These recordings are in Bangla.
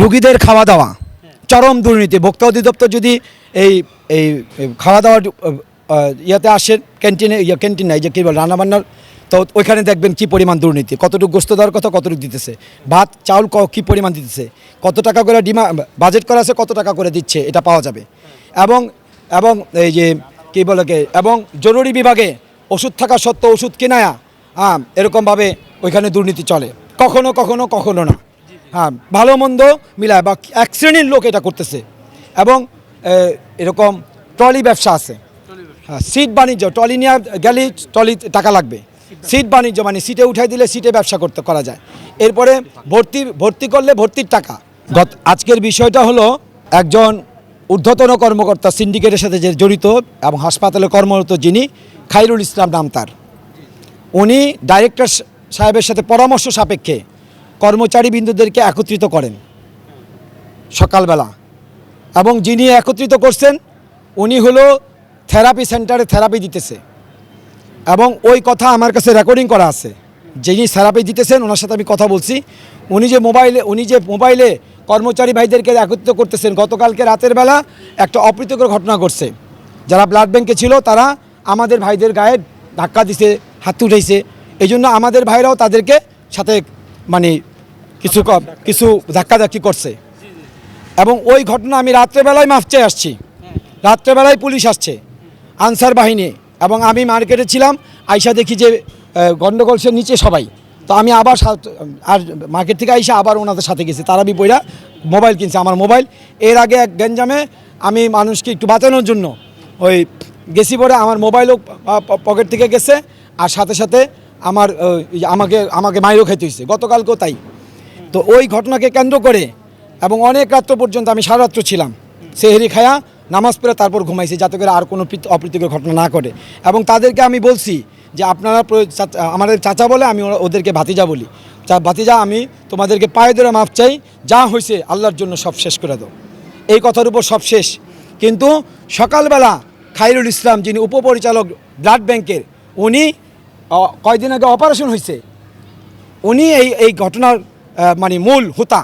রুগীদের খাওয়া দাওয়া চরম দুর্নীতি। ভোক্তা অধিদপ্তর যদি এই এই খাওয়া দাওয়ার ইয়েতে আসেন ক্যান্টিনে ইয়ে ক্যান্টিন নাই, যে কী বল, রান্নাবান্নার, তো ওইখানে দেখবেন কি পরিমাণ দুর্নীতি। কতটুকু গোস্ত দেওয়ার কথা কতটুকু দিতেছে। ভাত, চাউল কি পরিমাণ দিতেছে। কত টাকা করে ডিমা, বাজেট করা আছে, কত টাকা করে দিচ্ছে, এটা পাওয়া যাবে। এবং এবং এই যে, কী বলে এবং জরুরি বিভাগে ওষুধ থাকা সত্ত্বেও ওষুধ কেনায়া হ্যাঁ এরকমভাবে ওইখানে দুর্নীতি চলে। কখনো কখনো কখনো না। হ্যাঁ ভালো মন্দ মিলায় বা এক শ্রেণির লোক এটা করতেছে। এবং এরকম ট্রলি ব্যবসা আছে। হ্যাঁ সিট বাণিজ্য, ট্রলি নিয়ে গেলে ট্রলি টাকা লাগবে। সিট বাণিজ্য মানে সিটে উঠাই দিলে সিটে ব্যবসা করতে, করা যায়। এরপরে ভর্তি ভর্তি করলে ভর্তির টাকা। গত, আজকের বিষয়টা হলো একজন ঊর্ধ্বতন কর্মকর্তা সিন্ডিকেটের সাথে যে জড়িত এবং হাসপাতালে কর্মরত যিনি খাইরুল ইসলাম নাম তার। উনি ডাইরেক্টর সাহেবের সাথে পরামর্শ সাপেক্ষে কর্মচারী বিন্দুদেরকে একত্রিত করেন সকালবেলা। এবং যিনি একত্রিত করছেন, উনি হলো থেরাপি সেন্টারে থেরাপি দিতেছে। এবং ওই কথা আমার কাছে রেকর্ডিং করা আছে। যিনি থেরাপি দিতেছেন, ওনার সাথে আমি কথা বলছি। উনি যে মোবাইলে, উনি যে মোবাইলে কর্মচারী ভাইদেরকে একত্রিত করতেছেন, গতকালকে রাতের বেলা একটা অপ্রীতিকর ঘটনা ঘটছে। যারা ব্লাড ব্যাংকে ছিল, তারা আমাদের ভাইদের গায়ে ধাক্কা দিছে, হাত উঠেছে এই জন্য আমাদের ভাইরাও তাদেরকে সাথে মানে কিছু কিছু ধাক্কাধাক্কি করছে। এবং ওই ঘটনা আমি রাত্রেবেলায় মাফ চেয়ে আসছি। রাত্রেবেলায় পুলিশ আসছে আনসার বাহিনী এবং আমি মার্কেটে ছিলাম, আইসা দেখি যে গন্ডগোল সে নিচে সবাই। তো আমি আবার আর মার্কেট থেকে আইসা আবার ওনাদের সাথে গেছি। তারা বিপইরা মোবাইল কিনছে আমার মোবাইল। এর আগে এক গেঞ্জামে আমি মানুষকে একটু বাঁচানোর জন্য ওই গেছি পরে আমার মোবাইলও পকেট থেকে গেছে। আর সাথে সাথে আমার আমাকে আমাকে মাইরও খেতে হয়েছে গতকালকেও তাই। তো ওই ঘটনাকে কেন্দ্র করে এবং অনেক রাত্র পর্যন্ত আমি সারা রাত্র ছিলাম। সেহেরি খায়া, নামাজ পড়ে তারপর ঘুমাইছি যাতে করে আর কোনো অপ্রীতিকর ঘটনা না করে এবং তাদেরকে আমি বলছি যে আপনারা আমাদের চাচা বলে আমি ওদেরকে ভাতিজা বলি। চা ভাতিজা, আমি তোমাদেরকে পায়ে ধরে মাপ চাই, যা হয়েছে আল্লাহর জন্য সব শেষ করে দাও। এই কথার উপর সব শেষ। কিন্তু সকালবেলা খাইরুল ইসলাম যিনি উপপরিচালক ব্লাড ব্যাংকের, উনি কয়দিন আগে অপারেশন হয়েছে উনি এই এই ঘটনার মানে মূল হুতা।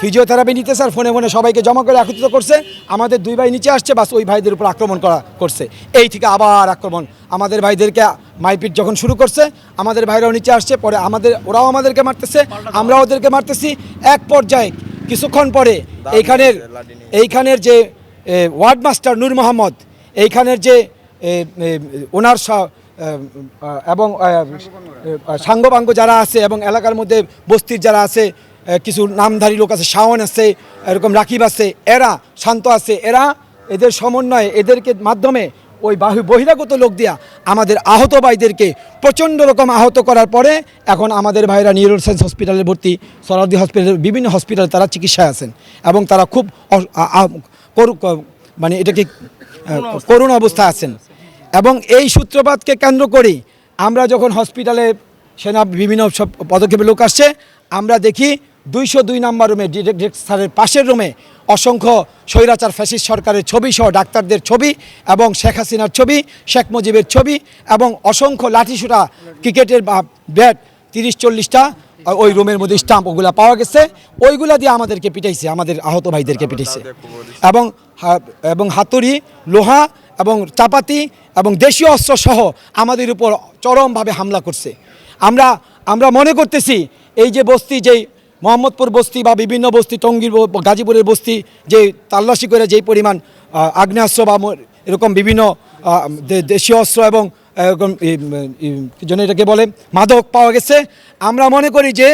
ফিজিওথেরাপি নিতে স্যার, ফোনে ফোনে সবাইকে জমা করে একত্রিত করছে। আমাদের দুই ভাই নিচে আসছে, বাস ওই ভাইদের উপর আক্রমণ করা করছে। এই থেকে আবার আক্রমণ। আমাদের ভাইদেরকে মাইপিট যখন শুরু করছে, আমাদের ভাইরাও নিচে আসছে, পরে আমাদের, ওরাও আমাদেরকে মারতেছে, আমরাও ওদেরকে মারতেছি। এক পর্যায়ে, কিছুক্ষণ পরে এইখানের এইখানের যে ওয়ার্ড মাস্টার নূর মোহাম্মদ, এইখানের যে ওনার এবং আহ, যারা আছে এবং এলাকার মধ্যে বস্তির যারা আছে কিছু নামধারী লোক আছে শাওন আছে এরকম রাকিব আছে এরা শান্ত আছে এরা এদের সমন্বয়ে এদেরকে মাধ্যমে ওই বাহি বহিরাগত লোক দিয়া আমাদের আহত ভাইদেরকে প্রচণ্ড রকম আহত করার পরে এখন আমাদের ভাইরা নিউরো সায়েন্স হসপিটালে ভর্তি সরাদি হসপিটাল বিভিন্ন হসপিটালে তারা চিকিৎসায় আছেন এবং তারা খুব মানে এটাকে করুণ অবস্থায় আছেন। এবং এই সূত্রপাতকে কেন্দ্র করি আমরা যখন হসপিটালে সেনা বিভিন্ন সব পদক্ষেপে লোক আসছে, আমরা দেখি দুইশো দুই নম্বর রুমে ডিরেক্ট স্যারের পাশের রুমে অসংখ্য স্বৈরাচার ফ্যাসিস্ট সরকারের ছবি সহ ডাক্তারদের ছবি এবং শেখ হাসিনার ছবি, শেখ মুজিবের ছবি এবং অসংখ্য লাঠিসুটা ক্রিকেটের বা ব্যাট তিরিশ চল্লিশটা ওই রুমের মধ্যে স্টাম্প ওগুলা পাওয়া গেছে। ওইগুলা দিয়ে আমাদেরকে পিটাইছে, আমাদের আহত ভাইদেরকে পিটাইছে। এবং এবং হাতুড়ি, লোহা এবং চাপাতি এবং দেশীয় অস্ত্র সহ আমাদের উপর চরমভাবে হামলা করছে। আমরা আমরা মনে করতেছি এই যে বস্তি, যেই মোহাম্মদপুর বস্তি বা বিভিন্ন বস্তি, টঙ্গীর গাজীপুরের বস্তি, যে তাল্লাশি করে যেই পরিমাণ আগ্নেয়াস্ত্র বা এরকম বিভিন্ন দেশীয় অস্ত্র এবং যেন এটাকে বলে, মাদক পাওয়া গেছে। আমরা মনে করি যে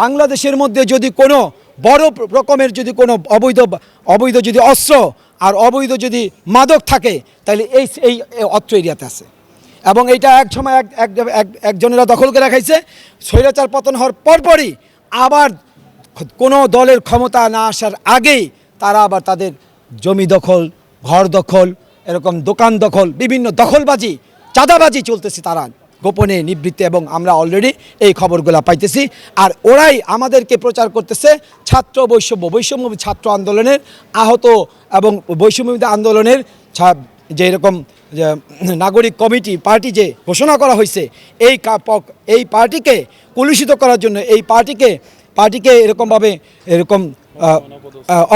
বাংলাদেশের মধ্যে যদি কোনো বড় রকমের যদি কোনো অবৈধ অবৈধ যদি অস্ত্র আর অবৈধ যদি মাদক থাকে, তাহলে এই এই অত্র এরিয়াতে আছে। এবং এইটা এক সময় এক, একজনেরা দখল করে রাখাইছে। স্বৈরাচার পতন হওয়ার পরপরই আবার কোনো দলের ক্ষমতা না আসার আগেই তারা আবার তাদের জমি দখল, ঘর দখল, এরকম দোকান দখল, বিভিন্ন দখলবাজি, চাঁদাবাজি চলতেছে তারা। গোপনে নিবৃত্তে এবং আমরা অলরেডি এই খবরগুলো পাইতেছি। আর ওরাই আমাদেরকে প্রচার করতেছে ছাত্র বৈষম্য বৈষম্য ছাত্র আন্দোলনের আহত এবং বৈষম্য আন্দোলনের যে এরকম নাগরিক কমিটি, পার্টি যে ঘোষণা করা হয়েছে, এই এই পার্টিকে কলুষিত করার জন্য, এই পার্টিকে পার্টিকে এরকমভাবে এরকম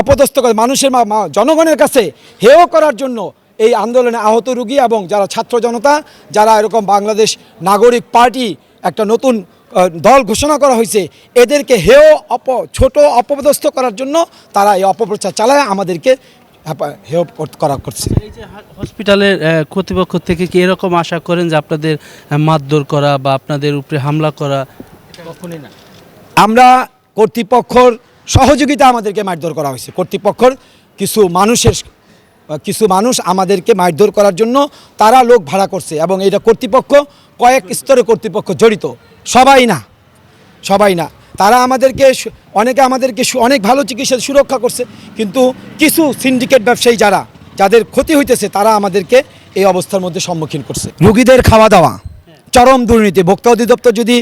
অপদস্থ করে, মানুষের জনগণের কাছে হেয় করার জন্য এই আন্দোলনে আহত রুগী এবং যারা ছাত্র জনতা যারা এরকম বাংলাদেশ নাগরিক পার্টি একটা নতুন দল ঘোষণা করা হয়েছে এদেরকে হেয় অপ ছোট অপদস্থ করার জন্য তারা এই অপপ্রচার চালায় আমাদেরকে হেয় কর- করা করছে। এই যে হসপিটালের কর্তৃপক্ষ থেকে কি এরকম আশা করেন যে আপনাদের মারধর করা বা আপনাদের উপরে হামলা করা কখনই না? আমরা কর্তৃপক্ষর সহযোগিতা আমাদেরকে মারধর করা হয়েছে। কর্তৃপক্ষর কিছু মানুষের কিছু মানুষ আমাদেরকে মারধর করার জন্য তারা লোক ভাড়া করছে এবং এটা কর্তৃপক্ষ কয়েক স্তরে কর্তৃপক্ষ জড়িত। সবাই না সবাই না। তারা আমাদেরকে অনেকে আমাদেরকে অনেক ভালো চিকিৎসা সুরক্ষা করছে, কিন্তু কিছু সিন্ডিকেট ব্যবসায়ী যারা, যাদের ক্ষতি হইতেছে, তারা আমাদেরকে এই অবস্থার মধ্যে সম্মুখীন করছে। রুগীদের খাওয়া দাওয়া, চরম দুর্নীতি। ভোক্তা অধিদপ্তর যদি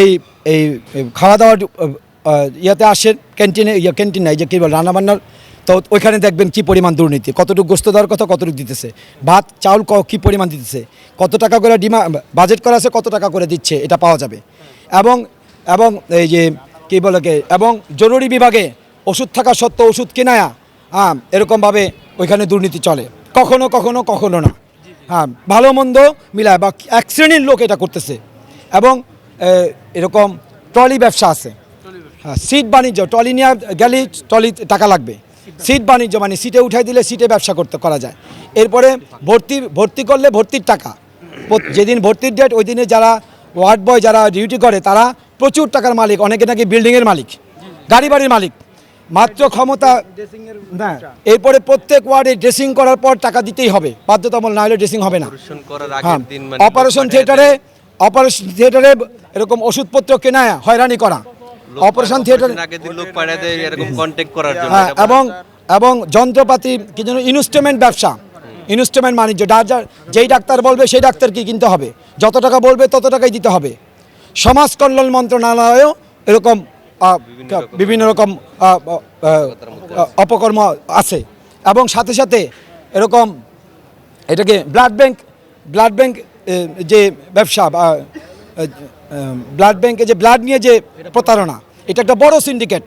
এই এই খাওয়া দাওয়ার ইয়াতে আসেন ক্যান্টিনে ক্যান্টিন নাই, যে কী বল, রান্নাবান্নার তো ওইখানে দেখবেন কি পরিমাণ দুর্নীতি। কতটুকু গোস্ত দেওয়ার কথা কতটুকু দিতেছে। ভাত, চাউল ক- পরিমাণ দিতেছে। কত টাকা করে ডিমা বাজেট করা আছে, কত টাকা করে দিচ্ছে, এটা পাওয়া যাবে। এবং এবং এই যে, কী বলে এবং জরুরি বিভাগে ওষুধ থাকা সত্ত্বেও ওষুধ কেনায়া হ্যাঁ এরকমভাবে ওইখানে দুর্নীতি চলে। কখনো কখনো কখনো না। হ্যাঁ ভালো, মন্দ মিলায় বা এক শ্রেণির লোক এটা করতেছে। এবং এরকম ট্রলি ব্যবসা আছে। হ্যাঁ সিট বাণিজ্য, ট্রলি নিয়ে গেলেই ট্রলি টাকা লাগবে। সিট বাণিজ্য মানে সিটে উঠাই দিলে সিটে ব্যবসা করতে করা যায়। এরপরে ভর্তি ভর্তি করলে ভর্তির টাকা। যেদিন ভর্তির ডেট ওই দিনে যারা ওয়ার্ড বয় যারা ডিউটি করে তারা প্রচুর টাকার মালিক অনেকে নাকি বিল্ডিংয়ের মালিক গাড়ি বাড়ির মালিক। মাত্র ক্ষমতা না এরপরে প্রত্যেক ওয়ার্ডে ড্রেসিং করার পর টাকা দিতেই হবে। বাধ্যতামূলক না হলে ড্রেসিং হবে না। অপারেশন হ্যাঁ। অপারেশন থিয়েটারে অপারেশন থিয়েটারে এরকম ওষুধপত্র কেনায় হয়রানি করা। অপারেশন থিয়েটারে operation আগের দিন লোক পাঠিয়ে দেয় এরকম কন্ট্যাক্ট করার জন্য। হ্যাঁ এবং এবং যন্ত্রপাতি কি যেন ইনস্ট্রুমেন্ট ব্যবসা। ইনস্ট্রুমেন্ট বাণিজ্য যার যেই ডাক্তার বলবে সেই ডাক্তারকে কিনতে হবে? যত টাকা বলবে তত টাকাই দিতে হবে। সমাজ কল্যাণ মন্ত্রণালয়েও এরকম বিভিন্ন রকম অপকর্ম আছে। এবং সাথে সাথে এরকম এটাকে ব্লাড ব্যাংক ব্লাড ব্যাংক যে ব্যবসা বা ব্লাড ব্যাংকে যে ব্লাড নিয়ে যে প্রতারণা, এটা একটা বড় সিন্ডিকেট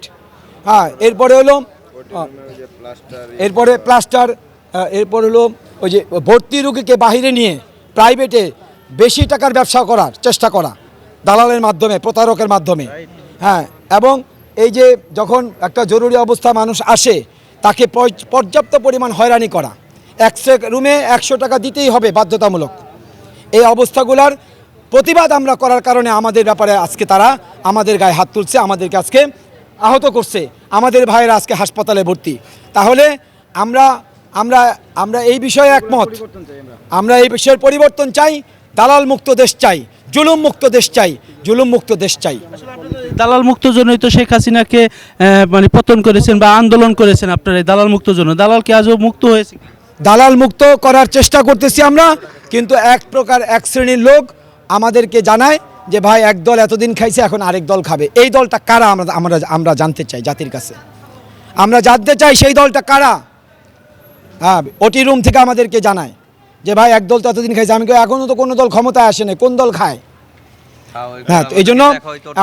হ্যাঁ এরপরে হলো এরপরে প্লাস্টার এরপর হলো ওই যে ভর্তি রুগীকে বাহিরে নিয়ে প্রাইভেটে বেশি টাকার ব্যবসা করার চেষ্টা করা, দালালের মাধ্যমে, প্রতারকের মাধ্যমে। হ্যাঁ এবং এই যে যখন একটা জরুরি অবস্থা মানুষ আসে, তাকে পর্যাপ্ত পরিমাণ হয়রানি করা। একশো রুমে একশো টাকা দিতেই হবে বাধ্যতামূলক। এই অবস্থাগুলোর প্রতিবাদ আমরা করার কারণে আমাদের ব্যাপারে আজকে তারা আমাদের গায়ে হাত তুলছে আমাদেরকে আজকে আহত করছে আমাদের ভাইয়েরা আজকে হাসপাতালে ভর্তি। তাহলে আমরা আমরা আমরা এই বিষয়ে একমত। আমরা এই বিষয়ের পরিবর্তন চাই দালাল মুক্ত দেশ চাই জুলুম মুক্ত দেশ চাই জুলুম মুক্ত দেশ চাই। দালাল মুক্ত জন্যই তো শেখ হাসিনাকে মানে পতন করেছেন বা আন্দোলন করেছেন আপনারা এই দালাল মুক্ত জন্য। দালাল কি আজও মুক্ত হয়েছে? দালাল মুক্ত করার চেষ্টা করতেছি আমরা কিন্তু এক প্রকার এক শ্রেণির লোক আমাদেরকে জানায় যে ভাই এক দল এতদিন খাইছে এখন আরেক দল খাবে। এই দলটা কারা আমরা আমরা আমরা জানতে চাই জাতির কাছে। আমরা জানতে চাই সেই দলটা কারা। হ্যাঁ ওটি রুম থেকে আমাদেরকে জানায় যে ভাই এক দল তো এতদিন খাইছে। আমি কই, এখনও তো কোনো দল ক্ষমতায় আসে না কোন দল খায়? হ্যাঁ এই জন্য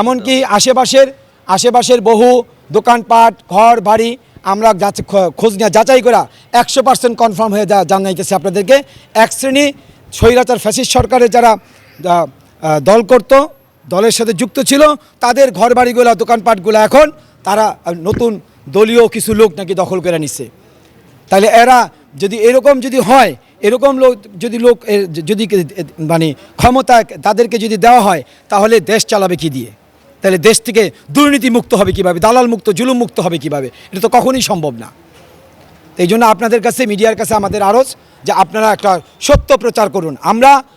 এমনকি আশেপাশের আশেপাশের বহু দোকানপাট ঘর বাড়ি আমরা খোঁজ নিয়ে যাচাই করা একশো পার্সেন্ট কনফার্ম হয়ে জানাইতেছে আপনাদেরকে। এক শ্রেণি স্বৈরাচার ফ্যাসিস্ট সরকারের যারা দল করত, দলের সাথে যুক্ত ছিল, তাদের ঘর বাড়িগুলো দোকানপাটগুলো এখন তারা নতুন দলীয় কিছু লোক নাকি দখল করে নিচ্ছে তাহলে এরা যদি এরকম যদি হয়, এরকম লোক যদি লোক যদি মানে ক্ষমতা তাদেরকে যদি দেওয়া হয়, তাহলে দেশ চালাবে কি দিয়ে? তাহলে দেশ থেকে দুর্নীতি মুক্ত হবে কীভাবে? দালাল মুক্ত জুলুম মুক্ত হবে কীভাবে? এটা তো কখনই সম্ভব না। এই জন্য আপনাদের কাছে, মিডিয়ার কাছে আমাদের আরজ যে আপনারা একটা সত্য প্রচার করুন। আমরা